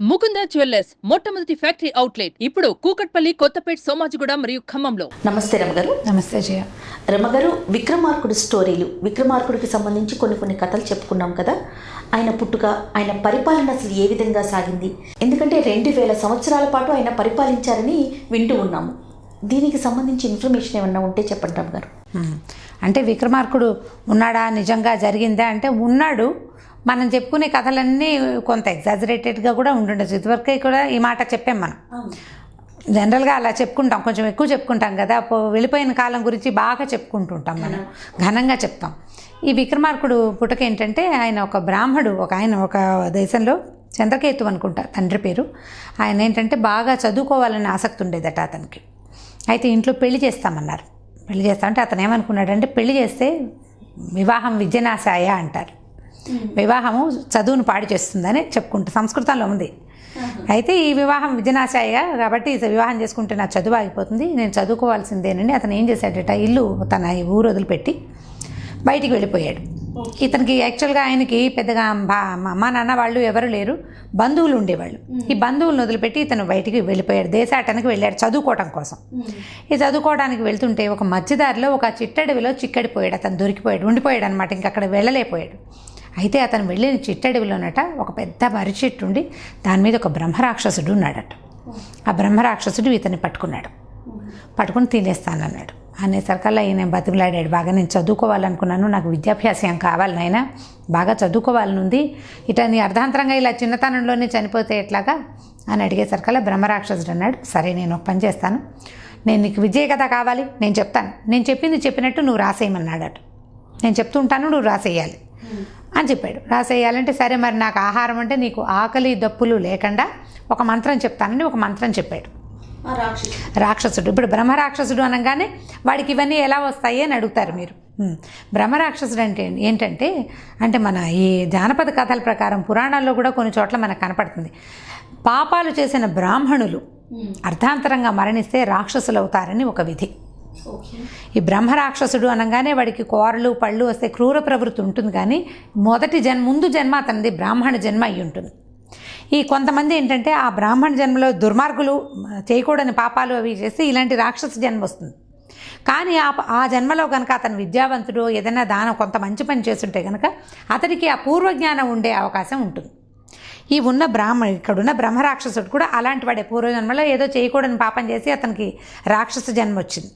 Mukunda jewellers మొట్టమొదటి factory outlet ఇప్పుడు కూకట్పల్లి కొత్తపేట్ సోమాజిగూడ మరియు ఖమ్మంలో. నమస్తే రమగారు. నమస్తే జయ. రమగారు విక్రమార్కుడు స్టోరీలు. విక్రమార్కుడికి సంబంధించి కొన్ని కొన్ని కథలు చెప్పుకున్నాం కదా. ఆయన పుట్టుక ఆయన పరిపాలన అసలు ఏ విధంగా సాగింది? ఎందుకంటే రెండు వేల సంవత్సరాల పాటు ఆయన పరిపాలించారని వింటూ ఉన్నాము. దీనికి సంబంధించి ఇన్ఫర్మేషన్ ఏమన్నా ఉంటే చెప్పండి రామ్ గారు ఉమ్. అంటే విక్రమార్కుడు ఉన్నాడా నిజంగా జరిగిందా? అంటే ఉన్నాడు మనం చెప్పుకునే కథలన్నీ కొంత ఎగ్జాజరేటెడ్గా కూడా ఉండుండొచ్చు. ఇదివరకే కూడా ఈ మాట చెప్పాం మనం. జనరల్గా అలా చెప్పుకుంటాం. కొంచెం ఎక్కువ చెప్పుకుంటాం కదా. వెళ్ళిపోయిన కాలం గురించి బాగా చెప్పుకుంటుంటాం మనం. ఘనంగా. చెప్తాం. ఈ విక్రమార్కుడు పుటక ఏంటంటే ఆయన ఒక బ్రాహ్మడు ఒక ఆయన ఒక దేశంలో చంద్రకేతు అనుకుంటా తండ్రి పేరు. ఆయన ఏంటంటే బాగా చదువుకోవాలని ఆసక్తి ఉండేదట అతనికి. అయితే ఇంట్లో పెళ్ళి చేస్తామన్నారు. పెళ్ళి చేస్తామంటే అతను ఏమనుకున్నాడంటే పెళ్ళి చేస్తే వివాహం విద్యనాశాయ అంటారు. వివాహము చదువును పాడు చేస్తుందని చెప్పుకుంటూ సంస్కృతంలో ఉంది. అయితే ఈ వివాహం విద్యనాశాయ కాబట్టి వివాహం చేసుకుంటే నా చదువు ఆగిపోతుంది నేను చదువుకోవాల్సిందేనండి అతను ఏం చేశాడట ఇల్లు తన ఊరు వదిలిపెట్టి బయటికి వెళ్ళిపోయాడు. ఇతనికి యాక్చువల్గా ఆయనకి పెద్దగా అమ్మ నాన్న వాళ్ళు ఎవరు లేరు బంధువులు ఉండేవాళ్ళు. ఈ బంధువులను వదిలిపెట్టి ఇతను బయటికి వెళ్ళిపోయాడు దేశాటనకి వెళ్ళాడు చదువుకోవటం కోసం. ఈ చదువుకోవడానికి వెళ్తుంటే ఒక మధ్యదారిలో ఒక చిట్టడవిలో చిక్కడిపోయాడు అతను దొరికిపోయాడు ఉండిపోయాడు అనమాట ఇంక అక్కడ వెళ్ళలేకపోయాడు. అయితే అతను వెళ్ళిన చిట్టడవిలోనట ఒక పెద్ద మర్రి చెట్టు ఉండి దాని మీద ఒక బ్రహ్మరాక్షసుడు ఉన్నాడట. ఆ బ్రహ్మరాక్షసుడు ఇతన్ని పట్టుకున్నాడు. పట్టుకుని తినేస్తానన్నాడు. అనేసరికల్లా ఈయన బతిమలాడాడు. బాగా నేను చదువుకోవాలనుకున్నాను నాకు విద్యాభ్యాసం కావాలి నాయన బాగా చదువుకోవాలని ఉంది ఇట నీ అర్ధాంతరంగా ఇలా చిన్నతనంలోనే చనిపోతే ఎట్లాగా? అని అడిగేసరికల్లా బ్రహ్మరాక్షసుడు అన్నాడు సరే నేను ఒక పని చేస్తాను. నేను నీకు విజయ కథ కావాలి నేను చెప్తాను. నేను చెప్పింది చెప్పినట్టు నువ్వు రాసేయమన్నాడట. నేను చెప్తుంటాను నువ్వు రాసేయాలి. అని చెప్పాడు. రాసేయాలంటే సరే మరి నాకు ఆహారం అంటే నీకు ఆకలి దప్పులు లేకుండా ఒక మంత్రం చెప్తానని ఒక మంత్రం చెప్పాడు. రాక్షసుడు. ఇప్పుడు బ్రహ్మరాక్షసుడు అనగానే వాడికి ఇవన్నీ ఎలా వస్తాయి అని అడుగుతారు మీరు. బ్రహ్మరాక్షసుడు అంటే ఏంటంటే అంటే మన ఈ జానపద కథల ప్రకారం పురాణాల్లో కూడా కొన్ని చోట్ల మనకు కనపడుతుంది. పాపాలు చేసిన బ్రాహ్మణులు అర్ధాంతరంగా మరణిస్తే రాక్షసులు అవుతారని ఒక విధి. ఈ బ్రహ్మరాక్షసుడు అనగానే వాడికి కోరలు పళ్ళు వస్తే క్రూర ప్రవృత్తి ఉంటుంది కానీ మొదటి జన్మ ముందు జన్మ అతనిది బ్రాహ్మణ జన్మ అయి ఉంటుంది. ఈ కొంతమంది ఏంటంటే ఆ బ్రాహ్మణ జన్మలో దుర్మార్గులు చేయకూడని పాపాలు అవి చేసి ఇలాంటి రాక్షస జన్మ వస్తుంది. కానీ ఆ ఆ జన్మలో కనుక అతను విద్యావంతుడు ఏదైనా దానం కొంత మంచి పని చేస్తుంటే కనుక అతనికి ఆ పూర్వజ్ఞానం ఉండే అవకాశం ఉంటుంది. ఈ ఉన్న బ్రాహ్మణ ఇక్కడున్న బ్రహ్మరాక్షసుడు కూడా అలాంటి వాడే. పూర్వజన్మలో ఏదో చేయకూడని పాపం చేసి అతనికి రాక్షస జన్మ వచ్చింది.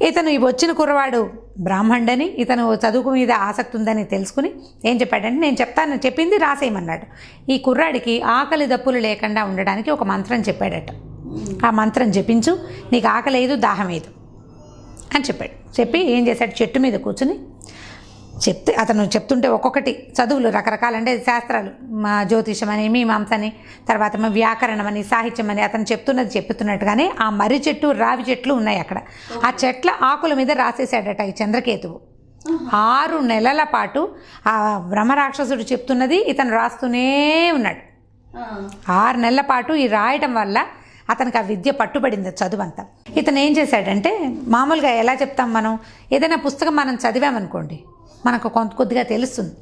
ఇతను ఈ వచ్చిన కుర్రవాడు బ్రాహ్మణుడని ఇతను చదువుకు మీద ఆసక్తి ఉందని తెలుసుకుని ఏం చెప్పాడంటే నేను చెప్తాను చెప్పింది రాసేయమన్నాడు. ఈ కుర్రాడికి ఆకలి దప్పులు లేకుండా ఉండడానికి ఒక మంత్రం చెప్పాడట. ఆ మంత్రం జపించు నీకు ఆకలి దాహమేదు దాహం అని చెప్పాడు. చెప్పి ఏం చేశాడు? చెట్టు మీద కూర్చుని చెప్తే అతను చెప్తుంటే ఒక్కొక్కటి చదువులు రకరకాల అంటే శాస్త్రాలు మా జ్యోతిషం అని మీమాంస అని తర్వాత మా వ్యాకరణం అని సాహిత్యం అని అతను చెప్తున్నది చెప్తున్నట్టుగానే ఆ మర్రి చెట్టు రావి చెట్లు ఉన్నాయి అక్కడ. ఆ చెట్ల ఆకుల మీద రాసేసాడట ఈ చంద్రకేతువు. ఆరు నెలల పాటు ఆ బ్రహ్మరాక్షసుడు చెప్తున్నది ఇతను రాస్తూనే ఉన్నాడు. ఆరు నెలల పాటు ఈ రాయటం వల్ల అతనికి ఆ విద్య పట్టుబడింది చదువు అంతా ఇతను ఏం చేశాడంటే మామూలుగా ఎలా చెప్తాం మనం? ఏదైనా పుస్తకం మనం చదివామనుకోండి మనకు కొంత కొద్దిగా తెలుస్తుంది.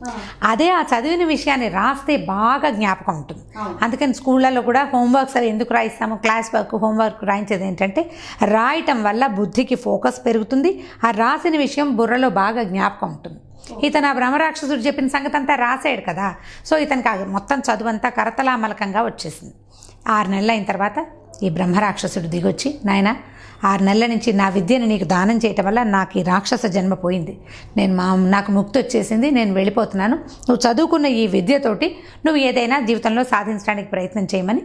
అదే ఆ చదివిన విషయాన్ని రాస్తే బాగా జ్ఞాపకం ఉంటుంది. అందుకని స్కూళ్ళల్లో కూడా హోంవర్క్స్ అవి ఎందుకు రాయిస్తాము? క్లాస్ వర్క్ హోంవర్క్ రాయించేది ఏంటంటే రాయటం వల్ల బుద్ధికి ఫోకస్ పెరుగుతుంది. ఆ రాసిన విషయం బుర్రలో బాగా జ్ఞాపకం ఉంటుంది. ఇతను ఆ బ్రహ్మరాక్షసుడు చెప్పిన సంగతి అంతా రాసాడు కదా. సో ఇతనికి మొత్తం చదువు అంతా కరతలామలకంగా వచ్చేసింది. ఆరు నెలలు అయిన తర్వాత ఈ బ్రహ్మరాక్షసుడు దిగొచ్చి నాయన ఆరు నెలల నుంచి నా విద్యను నీకు దానం చేయటం వల్ల నాకు ఈ రాక్షస జన్మ పోయింది. నేను మా నాకు ముక్తి వచ్చేసింది నేను వెళ్ళిపోతున్నాను. నువ్వు చదువుకున్న ఈ విద్యతోటి నువ్వు ఏదైనా జీవితంలో సాధించడానికి ప్రయత్నం చేయమని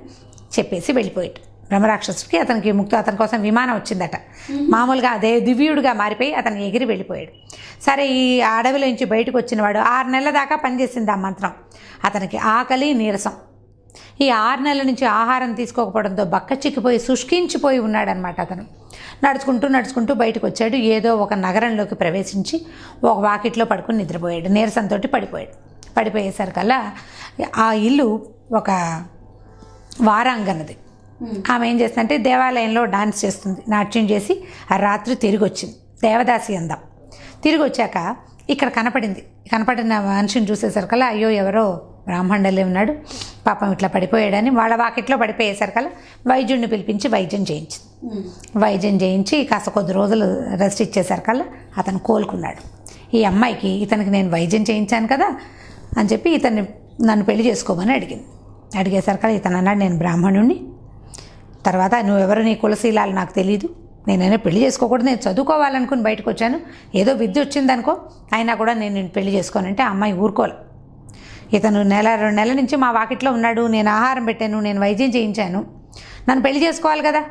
చెప్పేసి వెళ్ళిపోయాడు. బ్రహ్మరాక్షసుడికి అతనికి ముక్తి అతని కోసం విమానం వచ్చిందట. మామూలుగా అదే దివ్యుడుగా మారిపోయి అతను ఎగిరి వెళ్ళిపోయాడు. సరే ఈ అడవిలో నుంచి బయటకు వచ్చినవాడు ఆరు నెలల దాకా పనిచేసింది ఆ మంత్రం. అతనికి ఆకలి నీరసం. ఈ ఆరు నెలల నుంచి ఆహారం తీసుకోకపోవడంతో బక్క చిక్కిపోయి శుష్కించిపోయి ఉన్నాడనమాట అతను. నడుచుకుంటూ నడుచుకుంటూ బయటకు వచ్చాడు. ఏదో ఒక నగరంలోకి ప్రవేశించి ఒక వాకిట్లో పడుకుని నిద్రపోయాడు. నీరసంతో పడిపోయాడు. పడిపోయేసరికల్లా ఆ ఇల్లు ఒక వారాంగనది ఆమె ఏం చేస్తుందంటే దేవాలయంలో డాన్స్ చేస్తుంది. నాట్యం చేసి ఆ రాత్రి తిరిగి వచ్చింది దేవదాసి అందం. తిరిగి వచ్చాక ఇక్కడ కనపడింది. కనపడిన మనిషిని చూసేసరికల్లా అయ్యో ఎవరో బ్రాహ్మణులే ఉన్నాడు. పాపం ఇట్లా పడిపోయాడని వాళ్ళ వాకిట్లో పడిపోయేసరికల్లా వైద్యుడిని పిలిపించి వైద్యం చేయించింది. వైద్యం చేయించి కాస్త కొద్ది రోజులు రెస్ట్ ఇచ్చేసరికల్లా అతను కోలుకున్నాడు. ఈ అమ్మాయికి ఇతనికి నేను వైద్యం చేయించాను కదా అని చెప్పి ఇతన్ని నన్ను పెళ్ళి చేసుకోమని అడిగింది. అడిగేసరికల్లా ఇతను అన్నాడు నేను బ్రాహ్మణుణ్ణి. తర్వాత నువ్వెవరు నీ కులశీలాలు నాకు తెలియదు నేనైనా పెళ్ళి చేసుకోకూడదు నేను చదువుకోవాలనుకుని బయటకు వచ్చాను ఏదో విద్య వచ్చిందనుకో అయినా కూడా నేను నేను పెళ్ళి చేసుకోనంటే ఆ అమ్మాయి ఊరుకోలే. ఇతను నెల రెండు నెలల నుంచి మా వాకిట్లో ఉన్నాడు నేను ఆహారం పెట్టాను నేను వైద్యం చేయించాను. నన్ను పెళ్ళి చేసుకోవాలి కదా?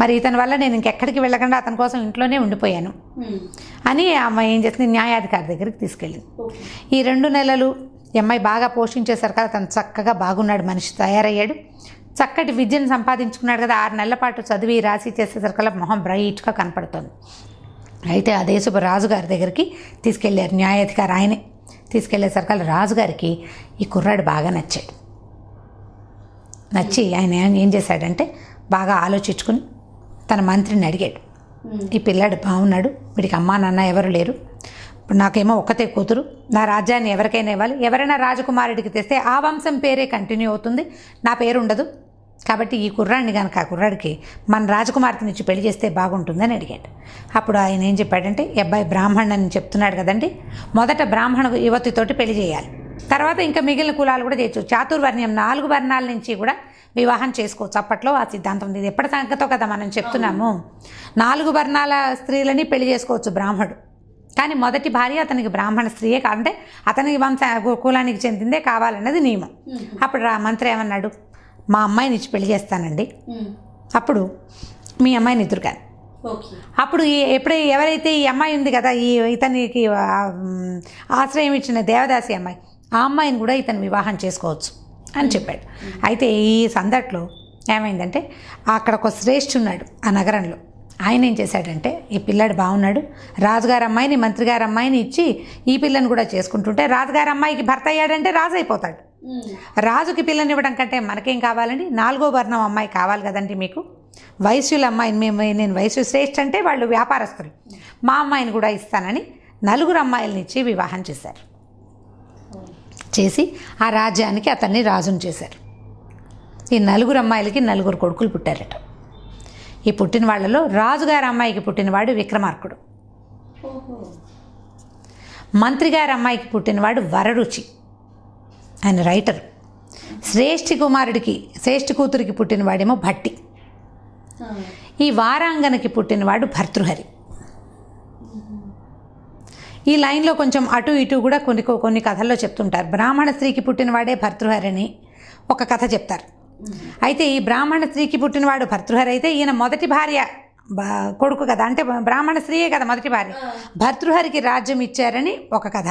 మరి ఇతని వల్ల నేను ఇంకెక్కడికి వెళ్ళకుండా అతని కోసం ఇంట్లోనే ఉండిపోయాను. అని ఆ అమ్మాయి ఏం చేస్తుంది న్యాయాధికారి దగ్గరికి తీసుకెళ్ళింది. ఈ రెండు నెలలు అమ్మాయి బాగా పోషించేసరికి అతను చక్కగా బాగున్నాడు మనిషి తయారయ్యాడు. చక్కటి విద్యను సంపాదించుకున్నాడు కదా ఆరు నెలల పాటు చదివి రాసి చేసేసరికల్లా మొహం బ్రైట్గా కనపడుతుంది. అయితే ఆ దేశపు రాజుగారి దగ్గరికి తీసుకెళ్ళారు న్యాయాధికారి ఆయనే. తీసుకెళ్ళేసరికల్లా రాజుగారికి ఈ కుర్రాడు బాగా నచ్చాడు. నచ్చి ఆయన ఏం- ఏం చేశాడంటే బాగా ఆలోచించుకుని తన మంత్రిని అడిగాడు. ఈ పిల్లాడు బాగున్నాడు వీడికి అమ్మా నాన్న ఎవరు లేరు. ఇప్పుడు నాకేమో ఒక్కతే కూతురు నా రాజ్యాన్ని ఎవరికైనా ఇవ్వాలి. ఎవరైనా రాజకుమారుడికి తెస్తే ఆ వంశం పేరే కంటిన్యూ అవుతుంది. నా పేరు ఉండదు కాబట్టి ఈ కుర్రాడిని కనుక ఆ కుర్రాడికి మన రాజకుమార్తెని ఇచ్చి పెళ్ళి చేస్తే బాగుంటుందని అడిగాడు. అప్పుడు ఆయన ఏం చెప్పాడంటే ఈ అబ్బాయి బ్రాహ్మణ్ అని చెప్తున్నాడు కదండి మొదట బ్రాహ్మణ యువతితోటి పెళ్ళి చేయాలి. తర్వాత ఇంకా మిగిలిన కులాలు కూడా చేయొచ్చు. చాతుర్వర్ణ్యం నాలుగు వర్ణాల నుంచి కూడా వివాహం చేసుకోవచ్చు. అప్పట్లో ఆ సిద్ధాంతం ఉంది. ఇది ఎప్పటి సంగతో కదా మనం చెప్తున్నాము? నాలుగు వర్ణాల స్త్రీలని పెళ్ళి చేసుకోవచ్చు బ్రాహ్మడు. కానీ మొదటి భార్య అతనికి బ్రాహ్మణ స్త్రీయే కావాలంటే అతనికి వంశ కులానికి చెందిందే కావాలన్నది నియమం. అప్పుడు రా మంత్రి ఏమన్నాడు? మా అమ్మాయిని ఇచ్చి పెళ్ళి చేస్తానండి. అప్పుడు మీ అమ్మాయిని ఇద్దరు కానీ అప్పుడు ఎప్పుడై ఎవరైతే ఈ అమ్మాయి ఉంది కదా ఈ ఇతనికి ఆశ్రయం ఇచ్చిన దేవదాసి అమ్మాయి ఆ అమ్మాయిని కూడా ఇతను వివాహం చేసుకోవచ్చు అని చెప్పాడు. అయితే ఈ సందట్లో ఏమైందంటే అక్కడ ఒక శ్రేష్ఠున్నాడు ఆ నగరంలో. ఆయన ఏం చేశాడంటే ఈ పిల్లాడు బాగున్నాడు రాజుగారి అమ్మాయిని మంత్రిగారి అమ్మాయిని ఇచ్చి ఈ పిల్లని కూడా చేసుకుంటుంటే రాజుగారి అమ్మాయికి భర్త అయ్యాడంటే రాజు అయిపోతాడు. రాజుకి పిల్లనివ్వడం కంటే మనకేం కావాలండి? నాలుగో వర్ణం అమ్మాయి కావాలి కదండి మీకు. వైశ్యుల అమ్మాయిని మేము నేను వైశ్య శ్రేష్ఠ అంటే వాళ్ళు వ్యాపారస్తులు. మా అమ్మాయిని కూడా ఇస్తానని నలుగురు అమ్మాయిలని ఇచ్చి వివాహం చేశారు. చేసి ఆ రాజ్యానికి అతన్ని రాజును చేశారు. ఈ నలుగురు అమ్మాయిలకి నలుగురు కొడుకులు పుట్టారట. ఈ పుట్టిన వాళ్ళలో రాజుగారి అమ్మాయికి పుట్టినవాడు విక్రమార్కుడు. మంత్రిగారి అమ్మాయికి పుట్టినవాడు వరరుచి. ఆయన రైటర్. శ్రేష్ఠి కుమారుడికి శ్రేష్ఠి కూతురికి పుట్టినవాడేమో భట్టి. ఈ వారాంగనకి పుట్టినవాడు భర్తృహరి. ఈ లైన్లో కొంచెం అటు ఇటు కూడా కొన్ని కొన్ని కథల్లో చెప్తుంటారు. బ్రాహ్మణ స్త్రీకి పుట్టినవాడే భర్తృహరి అని ఒక కథ చెప్తారు. అయితే ఈ బ్రాహ్మణ స్త్రీకి పుట్టినవాడు భర్తృహరి అయితే ఈయన మొదటి భార్య కొడుకు కదా. అంటే బ్రాహ్మణ స్త్రీయే కదా మొదటి భార్య. భర్తృహరికి రాజ్యం ఇచ్చారని ఒక కథ.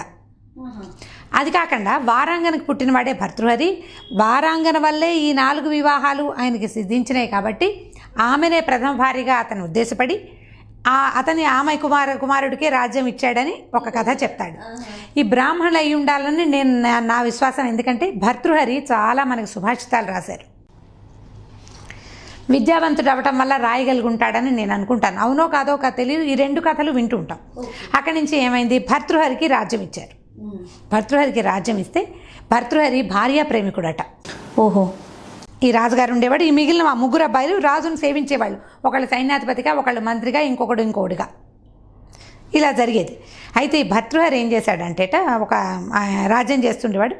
అది కాకుండా వారాంగనకు పుట్టినవాడే భర్తృహరి. వారాంగన వల్లే ఈ నాలుగు వివాహాలు ఆయనకి సిద్ధించినాయి కాబట్టి ఆమెనే ప్రథమ భార్యగా అతను ఉద్దేశపడి ఆ అతని ఆమె కుమార కుమారుడికే రాజ్యం ఇచ్చాడని ఒక కథ చెప్తాడు. ఈ బ్రాహ్మణులు అయి ఉండాలని నేను నా- విశ్వాసం. ఎందుకంటే భర్తృహరి చాలా మనకు సుభాషితాలు రాశారు. విద్యావంతుడు అవటం వల్ల రాయగలిగి ఉంటాడని నేను అనుకుంటాను. అవునో కాదో కా తెలియదు. ఈ రెండు కథలు వింటూ ఉంటాం. అక్కడి నుంచి ఏమైంది? భర్తృహరికి రాజ్యం ఇచ్చారు. భర్తృహరికి రాజ్యం ఇస్తే భర్తృహరి భార్యా ప్రేమికుడట. ఓహో. ఈ రాజుగారు ఉండేవాడు ఈ మిగిలిన ఆ ముగ్గురు అబ్బాయిలు రాజును సేవించేవాళ్ళు. ఒకళ్ళు సైన్యాధిపతిగా ఒకళ్ళు మంత్రిగా ఇంకొకడు ఇంకొకటిగా ఇలా జరిగేది. అయితే ఈ భర్తృహరి ఏం చేశాడంటేట ఒక రాజ్యం చేస్తుండేవాడు.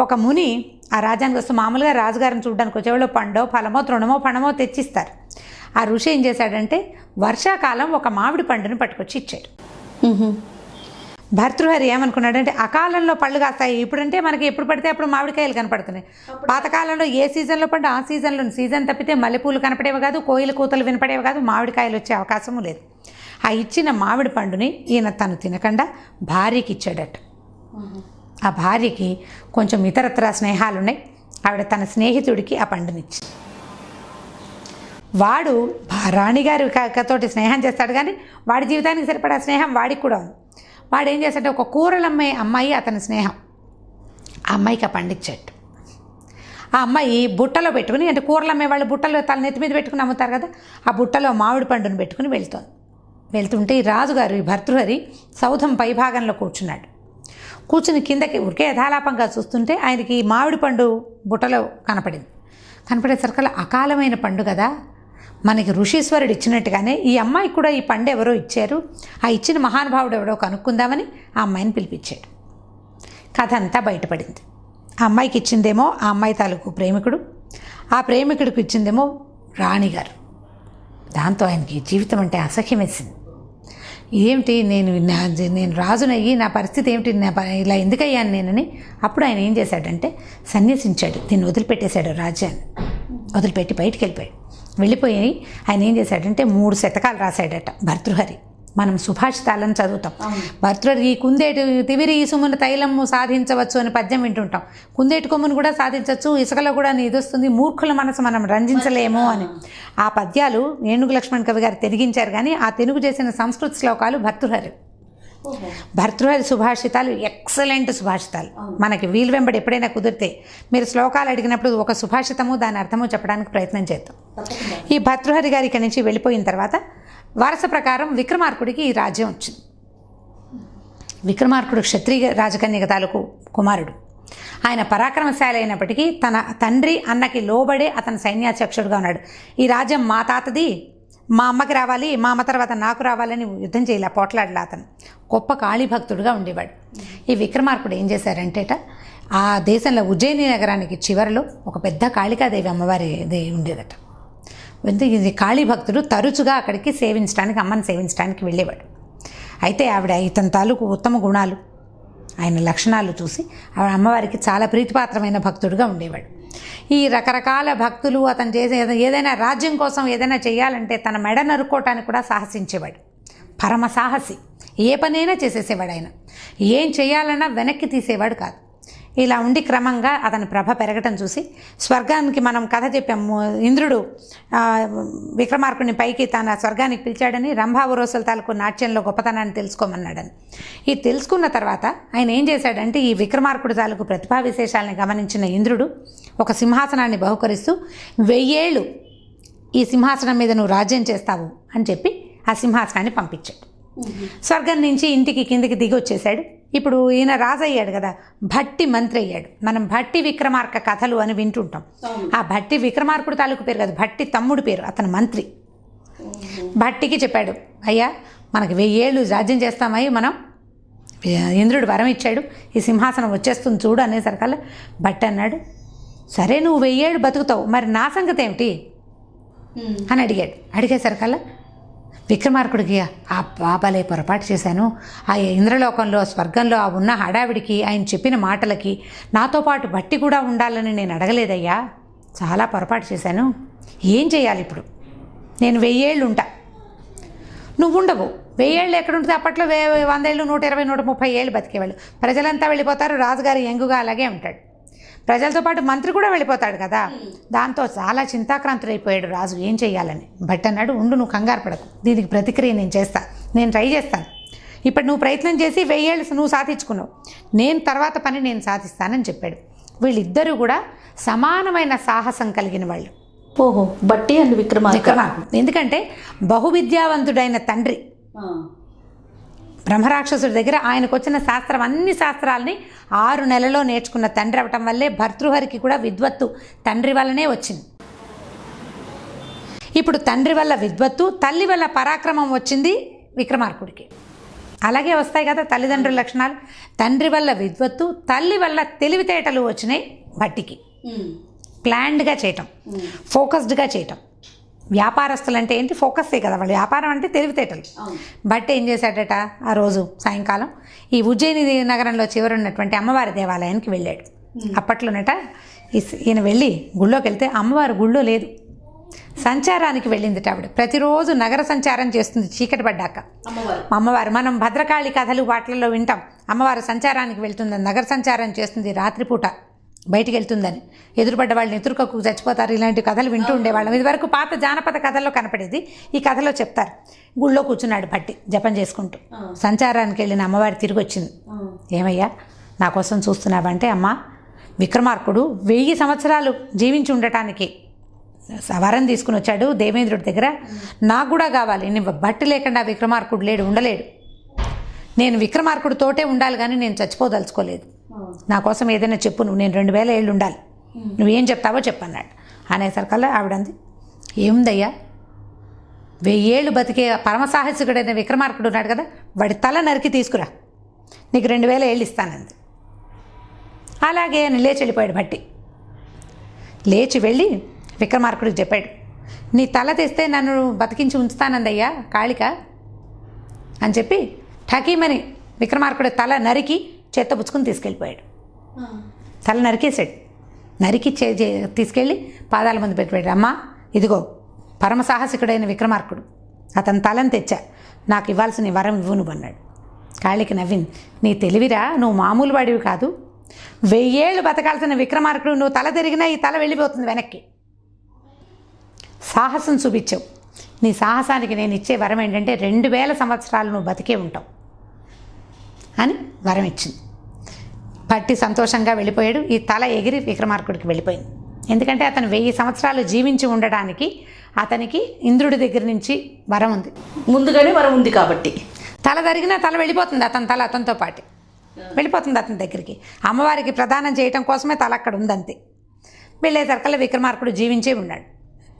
ఒక ముని ఆ రాజ్యానికి వస్తూ మామూలుగా రాజుగారిని చూడడానికి వచ్చేవాళ్ళు పండో ఫలమో తృణమో పణమో తెచ్చిస్తారు. ఆ ఋషి ఏం చేశాడంటే వర్షాకాలం ఒక మామిడి పండుని పట్టుకొచ్చి ఇచ్చాడు. భర్తృహరి ఏమనుకున్నాడంటే అకాలంలో పళ్ళు కాస్తాయి. ఇప్పుడంటే మనకి ఎప్పుడు పడితే అప్పుడు మామిడికాయలు కనపడుతున్నాయి. పాతకాలంలో ఏ సీజన్లో పడ్డా ఆ సీజన్లో సీజన్ తప్పితే మల్లెపూలు కనపడేవి కాదు కోయిల కూతలు వినపడేవి కాదు మామిడికాయలు వచ్చే అవకాశము లేదు. ఆ ఇచ్చిన మామిడి పండుని ఈయన తను తినకుండా భార్యకి ఇచ్చాడట. ఆ భార్యకి కొంచెం ఇతరత్ర స్నేహాలు ఉన్నాయి ఆవిడ తన స్నేహితుడికి ఆ పండునిచ్చి వాడు రాణిగారి తోటి స్నేహం చేస్తాడు కానీ వాడి జీవితానికి సరిపడా స్నేహం వాడికి కూడా ఉంది. వాడు ఏం చేస్తాడంటే ఒక కూరలు అమ్మే అమ్మాయి అతని స్నేహం. ఆ అమ్మాయికి ఆ పండించాడు ఆ అమ్మాయి బుట్టలో పెట్టుకుని అంటే కూరలు అమ్మే వాళ్ళు బుట్టలో తల నెత్తి మీద పెట్టుకుని అమ్ముతారు కదా ఆ బుట్టలో మామిడి పండును పెట్టుకుని వెళ్తోంది. వెళ్తుంటే ఈ రాజుగారు ఈ భర్తృహరి సౌధం పైభాగంలో కూర్చున్నాడు. కూర్చుని కిందకి ఉరికే యథాలాపంగా చూస్తుంటే ఆయనకి మామిడి పండు బుట్టలో కనపడింది. కనపడేసరికల్లా అకాలమైన పండు కదా మనకి ఋషీశ్వరుడు ఇచ్చినట్టుగానే ఈ అమ్మాయి కూడా ఈ పండు ఎవరో ఇచ్చారు. ఆ ఇచ్చిన మహానుభావుడు ఎవడో కనుక్కుందామని ఆ అమ్మాయిని పిలిపించాడు. కథ అంతా బయటపడింది. ఆ అమ్మాయికి ఇచ్చిందేమో ఆ అమ్మాయి తాలూకు ప్రేమికుడు ఆ ప్రేమికుడికి ఇచ్చిందేమో రాణిగారు దాంతో ఆయనకి జీవితం అంటే అసహ్యం వేసింది ఏమిటి నేను నేను రాజునయ్యి నా పరిస్థితి ఏమిటి నా ఇలా ఎందుకయ్యాను నేనని అప్పుడు ఆయన ఏం చేశాడంటే సన్యసించాడు దీన్ని వదిలిపెట్టేశాడు రాజ్యాన్ని. వదిలిపెట్టి బయటికి వెళ్ళిపోయాడు. వెళ్ళిపోయి ఆయన ఏం చేశాడంటే మూడు శతకాలు రాశాడట భర్తృహరి. మనం సుభాషితాలను చదువుతాం. భర్తృహరి ఈ కుందేటి తిమిరి ఈసుమున తైలము సాధించవచ్చు అని పద్యం వింటుంటాం. కుందేటి కొమ్మును కూడా సాధించవచ్చు ఇసుకలో కూడా నీది వస్తుంది మూర్ఖుల మనసు మనం రంజించలేము అని. ఆ. పద్యాలు ఏనుగు లక్ష్మణ్ కవి గారు తెరిగించారు కానీ ఆ తెలుగు చేసిన సంస్కృత శ్లోకాలు భర్తృహరి. భర్తృహరి సుభాషితాలు ఎక్సలెంట్ సుభాషితాలు. మనకి వీలు వెంబడి ఎప్పుడైనా కుదిరితే మీరు శ్లోకాలు అడిగినప్పుడు ఒక సుభాషితము దాని అర్థము చెప్పడానికి ప్రయత్నం చేద్దాం. ఈ భర్తృహరి గారి ఇక్కడి నుంచి వెళ్ళిపోయిన తర్వాత వరుస ప్రకారం విక్రమార్కుడికి ఈ రాజ్యం వచ్చింది. విక్రమార్కుడు క్షత్రియ రాజకన్యక తాలూకు కుమారుడు. ఆయన పరాక్రమశాలి అయినప్పటికీ తన తండ్రి అన్నకి లోబడే అతను సైన్యాధ్యక్షుడుగా ఉన్నాడు. ఈ రాజ్యం మా తాతది మా అమ్మకి రావాలి మా అమ్మ తర్వాత నాకు రావాలని యుద్ధం చేయలే పోట్లాడలే అతను. గొప్ప కాళీ భక్తుడుగా ఉండేవాడు. ఈ విక్రమార్కుడు ఏం చేశారంటేట ఆ దేశంలో ఉజ్జయిని నగరానికి చివరిలో ఒక పెద్ద కాళికాదేవి అమ్మవారి ఉండేదట. ఇది కాళీ భక్తుడు తరచుగా అక్కడికి సేవించడానికి అమ్మని సేవించడానికి వెళ్ళేవాడు. అయితే ఆవిడ ఇతని తాలూకు ఉత్తమ గుణాలు ఆయన లక్షణాలు చూసి ఆవిడ అమ్మవారికి చాలా ప్రీతిపాత్రమైన భక్తుడుగా ఉండేవాడు. ఈ రకరకాల భక్తులు అతను చేసే ఏదైనా రాజ్యం కోసం ఏదైనా చేయాలంటే తన మెడ నరుక్కోవటానికి కూడా సాహసించేవాడు. పరమ సాహసి. ఏ పనైనా చేసేసేవాడు ఆయన. ఏం చేయాలన్నా వెనక్కి తీసేవాడు కాదు. ఇలా ఉండి క్రమంగా అతని ప్రభ పెరగటం చూసి స్వర్గానికి మనం కథ చెప్పాము ఇంద్రుడు విక్రమార్కుని పైకి తన స్వర్గానికి పిలిచాడని రంభావరోసుల తాలూకు నాట్యంలో గొప్పతనాన్ని తెలుసుకోమన్నాడని. ఇది తెలుసుకున్న తర్వాత ఆయన ఏం చేశాడంటే ఈ విక్రమార్కుడి తాలూకు ప్రతిభా విశేషాలను గమనించిన ఇంద్రుడు ఒక సింహాసనాన్ని బహుకరిస్తూ వెయ్యేళ్ళు ఈ సింహాసనం మీద నువ్వు రాజ్యం చేస్తావు అని చెప్పి ఆ సింహాసనాన్ని పంపించాడు. స్వర్గం నుంచి ఇంటికి కిందికి దిగి వచ్చేసాడు ఇప్పుడు ఈయన రాజు అయ్యాడు కదా భట్టి మంత్రి అయ్యాడు మనం భట్టి విక్రమార్క కథలు అని వింటుంటాం. ఆ భట్టి విక్రమార్కుడు తాలూకు పేరు కాదు భట్టి తమ్ముడు పేరు అతను మంత్రి. భట్టికి చెప్పాడు అయ్యా మనకి వెయ్యేళ్ళు రాజ్యం చేస్తామయ్యి మనం ఇంద్రుడు వరం ఇచ్చాడు ఈ సింహాసనం వచ్చేస్తుంది చూడు అనేసరికల్లా భట్టి అన్నాడు సరే నువ్వు వెయ్యేళ్ళు బతుకుతావు మరి నా సంగతి ఏమిటి? అని అడిగాడు. అడిగేసరికల్లా విక్రమార్కుడికి ఆ బాబాలే పొరపాటు చేశాను. ఆ ఇంద్రలోకంలో స్వర్గంలో ఆ ఉన్న హడావిడికి ఆయన చెప్పిన మాటలకి నాతో పాటు బట్టి కూడా ఉండాలని నేను అడగలేదయ్యా. చాలా పొరపాటు చేశాను. ఏం చేయాలి ఇప్పుడు? నేను వెయ్యేళ్ళు ఉంటా. నువ్వు ఉండవు వెయ్యేళ్ళు ఎక్కడుంటుంది? అప్పట్లో వే వందేళ్ళు నూట ఇరవై నూట ముప్పై ఏళ్ళు బతికేవాళ్ళు. ప్రజలంతా వెళ్ళిపోతారు రాజుగారు ఎంగుగా అలాగే ఉంటాడు. ప్రజలతో పాటు మంత్రి కూడా వెళ్ళిపోతాడు కదా. దాంతో చాలా చింతాక్రాంతుడైపోయాడు రాజు ఏం చేయాలని బట్ అన్నాడు ఉండు నువ్వు కంగారు పడకు. దీనికి ప్రతిక్రియ నేను చేస్తా. నేను ట్రై చేస్తాను. ఇప్పుడు నువ్వు ప్రయత్నం చేసి వెయ్యేళ్ళు నువ్వు సాధించుకున్నావు. నేను తర్వాత పని నేను సాధిస్తానని చెప్పాడు. వీళ్ళిద్దరూ కూడా సమానమైన సాహసం కలిగిన వాళ్ళు. ఓహో బట్టి అండ్ విక్రమార్క. విక్రమార్కుడు ఎందుకంటే బహువిద్యావంతుడైన తండ్రి బ్రహ్మరాక్షసుడి దగ్గర ఆయనకు వచ్చిన శాస్త్రం అన్ని శాస్త్రాలని ఆరు నెలలో నేర్చుకున్న తండ్రి అవటం వల్లే భర్తృహరికి కూడా విద్వత్తు తండ్రి వల్లనే వచ్చింది. ఇప్పుడు తండ్రి వల్ల విద్వత్తు తల్లి వల్ల పరాక్రమం వచ్చింది విక్రమార్కుడికి. అలాగే వస్తాయి కదా తల్లిదండ్రుల లక్షణాలు. తండ్రి వల్ల విద్వత్తు తల్లి వల్ల తెలివితేటలు వచ్చినాయి భట్టికి ప్లాన్డ్గా చేయటం ఫోకస్డ్గా చేయటం. వ్యాపారస్తులు అంటే ఏంటి? ఫోకస్సే కదా వాళ్ళు. వ్యాపారం అంటే తెలివితేటలు. బట్ ఏం చేశాడట? ఆ రోజు సాయంకాలం ఈ ఉజ్జయిని నగరంలో చివరున్నటువంటి అమ్మవారి దేవాలయానికి వెళ్ళాడు. అప్పట్లోనట ఈయన వెళ్ళి గుళ్ళోకి వెళ్తే అమ్మవారి గుళ్ళో లేదు. సంచారానికి వెళ్ళిందిట ఆవిడ. ప్రతిరోజు నగర సంచారం చేస్తుంది చీకటి పడ్డాక. అమ్మవారు. మనం భద్రకాళి కథలు వాటిల్లో వింటాం. అమ్మవారు సంచారానికి వెళ్తుందని నగర సంచారం చేస్తుంది రాత్రిపూట. బయటికి వెళ్తుందని ఎదురుపడ్డ వాళ్ళని ఎదురుకకు చచ్చిపోతారు. ఇలాంటి కథలు వింటూ ఉండేవాళ్ళం. ఇది వరకు పాత జానపద కథల్లో కనపడేది. ఈ కథలో చెప్తారు. గుళ్ళో కూర్చున్నాడు పట్టి జపం చేసుకుంటూ. సంచారానికి వెళ్ళిన అమ్మవారి తిరిగి వచ్చింది ఏమయ్యా నా కోసం చూస్తున్నావంటే అమ్మ విక్రమార్కుడు వెయ్యి సంవత్సరాలు జీవించి ఉండటానికి వరం తీసుకుని వచ్చాడు దేవేంద్రుడి దగ్గర. నాకు కూడా కావాలి. నీ బట్టి లేకుండా విక్రమార్కుడు లేడు ఉండలేడు. నేను విక్రమార్కుడు తోటే ఉండాలి కానీ నేను చచ్చిపోదలుచుకోలేదు. నా కోసం ఏదైనా చెప్పు నువ్వు నేను రెండు వేల ఏళ్ళు ఉండాలి. నువ్వేం చెప్తావో చెప్పన్నాడు అనేసరికల్లా ఆవిడంది ఏముందయ్యా? వెయ్యేళ్ళు బతికే పరమసాహసికుడైన విక్రమార్కుడు ఉన్నాడు కదా వాడి తల నరికి తీసుకురా. నీకు రెండు వేల ఏళ్ళు ఇస్తానంది. అలాగే అని లేచి వెళ్ళిపోయాడు భట్టి లేచి వెళ్ళి విక్రమార్కుడికి చెప్పాడు నీ తల తెస్తే నన్ను బతికించి ఉంచుతానందయ్యా కాళిక. అని చెప్పి ఠకీమని విక్రమార్కుడి తల నరికి చేత్తో పుచ్చుకుని తీసుకెళ్ళిపోయాడు. తల నరికేశాడు. నరికి చే తీసుకెళ్ళి పాదాల ముందు పెట్టాడు అమ్మా ఇదిగో పరమ సాహసికుడైన విక్రమార్కుడు అతని తలని తెచ్చా. నాకు ఇవ్వాల్సిన వరం ఇవ్వు నువ్వు అన్నాడు కాళికి నవ్వింది. నీ తెలివిరా నువ్వు మామూలు వాడివి కాదు. వెయ్యేళ్ళు బతకాల్సిన విక్రమార్కుడు నువ్వు తల తిరిగినా ఈ తల వెళ్ళిపోతుంది వెనక్కి. సాహసం చూపించావు. నీ సాహసానికి నేను ఇచ్చే వరం ఏంటంటే రెండు వేల సంవత్సరాలు నువ్వు బతికే ఉంటావు అని వరం ఇచ్చింది. పట్టి సంతోషంగా వెళ్ళిపోయాడు. ఈ తల ఎగిరి విక్రమార్కుడికి వెళ్ళిపోయింది. ఎందుకంటే అతను వెయ్యి సంవత్సరాలు జీవించి ఉండడానికి అతనికి ఇంద్రుడి దగ్గర నుంచి వరం ఉంది. ముందుగానే వరం ఉంది కాబట్టి. తల తరిగినా తల వెళ్ళిపోతుంది అతని తల అతనితో పాటు. వెళ్ళిపోతుంది అతని దగ్గరికి. అమ్మవారికి ప్రదానం చేయటం కోసమే తల అక్కడ ఉందంతే. వెళ్ళేసరికల్లా విక్రమార్కుడు జీవించే ఉన్నాడు.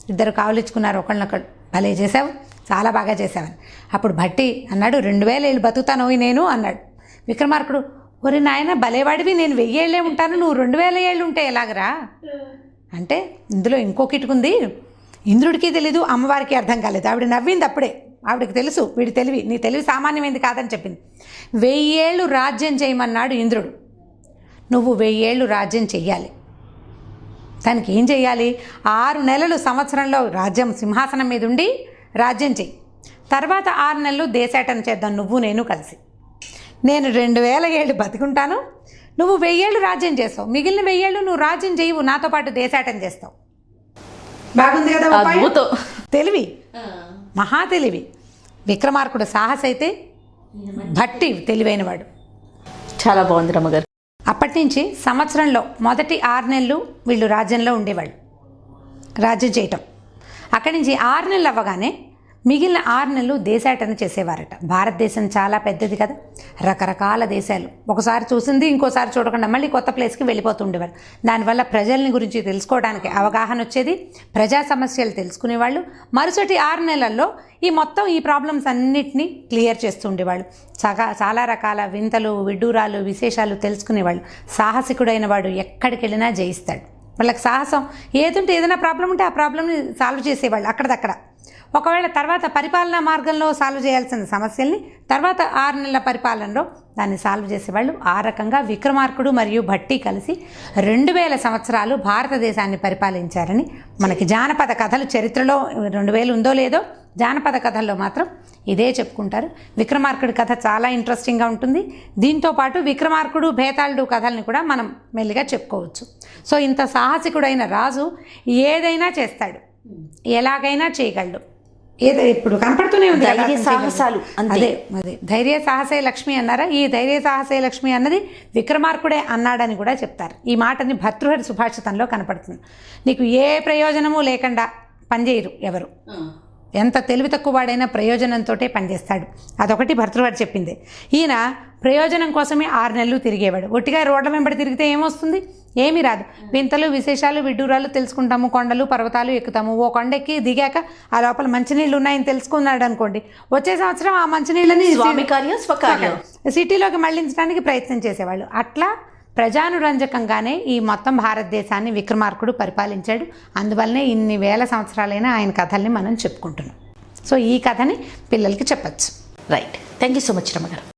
ఇద్దరు కావలించుకున్నారు ఒకళ్ళనొకళ్ళు. భలే చేసావు చాలా బాగా చేసావని అప్పుడు భట్టి అన్నాడు రెండు వేల ఏళ్ళు బతుకుతాను నేను అన్నాడు. విక్రమార్కుడు ఒరి నాయన భలేవాడివి నేను వెయ్యేళ్ళే ఉంటాను నువ్వు రెండు వేల ఏళ్ళు ఉంటే ఎలాగరా? అంటే ఇందులో ఇంకో కిటుకుంది ఇంద్రుడికి తెలీదు అమ్మవారికి అర్థం కాలేదు. ఆవిడ నవ్వింది అప్పుడే. ఆవిడకి తెలుసు వీడి తెలివి. నీ తెలివి సామాన్యమైంది కాదని చెప్పింది. వెయ్యేళ్ళు రాజ్యం చేయమన్నాడు ఇంద్రుడు. నువ్వు వెయ్యేళ్ళు రాజ్యం చెయ్యాలి. దానికి ఏం చెయ్యాలి? ఆరు నెలలు సంవత్సరంలో రాజ్యం సింహాసనం మీద ఉండి రాజ్యం చెయ్యి. తర్వాత ఆరు నెలలు దేశాటన చేద్దాం నువ్వు నేను కలిసి. నేను రెండు వేల ఏళ్ళు బతికుంటాను. నువ్వు వెయ్యేళ్ళు రాజ్యం చేస్తావు. మిగిలిన వెయ్యేళ్ళు నువ్వు రాజ్యం చేయవు. నాతో పాటు దేశాటం చేస్తావు. బాగుంది కదా తెలివి. మహా తెలివి. విక్రమార్కుడు సాహస అయితే భట్టి తెలివైనవాడు. చాలా బాగుంది రమ్మగారు అప్పటి నుంచి సంవత్సరంలో మొదటి ఆరు నెలలు వీళ్ళు రాజ్యంలో ఉండేవాళ్ళు. రాజ్యం చేయటం. అక్కడి నుంచి ఆరు నెలలు అవ్వగానే మిగిలిన ఆరు నెలలు దేశాటన చేసేవారట. భారతదేశం చాలా పెద్దది కదా. రకరకాల దేశాలు. ఒకసారి చూసింది ఇంకోసారి చూడకుండా మళ్ళీ కొత్త ప్లేస్కి వెళ్ళిపోతుండేవారు దానివల్ల ప్రజల్ని గురించి తెలుసుకోవడానికి అవగాహన వచ్చేది ప్రజా సమస్యలు తెలుసుకునేవాళ్ళు. మరుసటి ఆరు నెలల్లో ఈ మొత్తం ఈ ప్రాబ్లమ్స్ అన్నిటినీ క్లియర్ చేస్తుండేవాళ్ళు చాలా చాలా రకాల వింతలు విడ్డూరాలు విశేషాలు తెలుసుకునేవాళ్ళు. సాహసికుడైన వాడు ఎక్కడికి వెళ్ళినా జయిస్తాడు. వాళ్ళకి సాహసం ఏదుంటే ఏదైనా ప్రాబ్లం ఉంటే ఆ ప్రాబ్లమ్ని సాల్వ్ చేసేవాళ్ళు అక్కడదక్కడ. ఒకవేళ తర్వాత పరిపాలనా మార్గంలో సాల్వ్ చేయాల్సిన సమస్యల్ని తర్వాత ఆరు నెలల పరిపాలనలో దాన్ని సాల్వ్ చేసేవాళ్ళు. ఆ రకంగా విక్రమార్కుడు మరియు భట్టి కలిసి రెండు వేల సంవత్సరాలు భారతదేశాన్ని పరిపాలించారని మనకి జానపద కథలు చరిత్రలో రెండు వేలు ఉందో లేదో జానపద కథల్లో మాత్రం ఇదే చెప్పుకుంటారు. విక్రమార్కుడి కథ చాలా ఇంట్రెస్టింగ్గా ఉంటుంది. దీంతో పాటు విక్రమార్కుడు భేతాళుడు కథల్ని కూడా మనం మెల్లిగా చెప్పుకోవచ్చు. సో ఇంత సాహసికుడైన రాజు ఏదైనా చేస్తాడు. ఎలాగైనా చేయగలడు. ఏదో ఇప్పుడు కనపడుతూనే ఉంది ధైర్య. సాహసాలు అంతే. అదే అదే. ధైర్య సాహసే లక్ష్మి అన్నారా? ఈ ధైర్య సాహసే లక్ష్మి అన్నది విక్రమార్కుడే అన్నాడని కూడా చెప్తారు. ఈ మాటని భర్తృహరి సుభాషితంలో కనపడుతుంది. నీకు ఏ ప్రయోజనము లేకుండా పనిచేయరు ఎవరు. ఎంత తెలివి తక్కువ వాడైనా ప్రయోజనంతో పనిచేస్తాడు. అదొకటి భర్తృవాడు చెప్పింది. ఈయన ప్రయోజనం కోసమే ఆరు నెలలు తిరిగేవాడు. ఒట్టిగా రోడ్ల వెంబడి తిరిగితే ఏమొస్తుంది? ఏమీ రాదు. వింతలు విశేషాలు విడ్డూరాలు తెలుసుకుంటాము కొండలు పర్వతాలు ఎక్కుతాము. ఓ కొండెక్కి దిగాక ఆ లోపల మంచినీళ్ళు ఉన్నాయని తెలుసుకున్నాడు అనుకోండి. వచ్చే సంవత్సరం ఆ మంచినీళ్ళని సిటీలోకి మళ్ళించడానికి ప్రయత్నం చేసేవాళ్ళు. అట్లా ప్రజానురంజకంగానే ఈ మొత్తం భారతదేశాన్ని విక్రమార్కుడు పరిపాలించాడు. అందువల్లనే ఇన్ని వేల సంవత్సరాలైనా ఆయన కథల్ని మనం చెప్పుకుంటున్నాం. సో ఈ కథని పిల్లలకి చెప్పచ్చు. Right thank you so much రమగారు.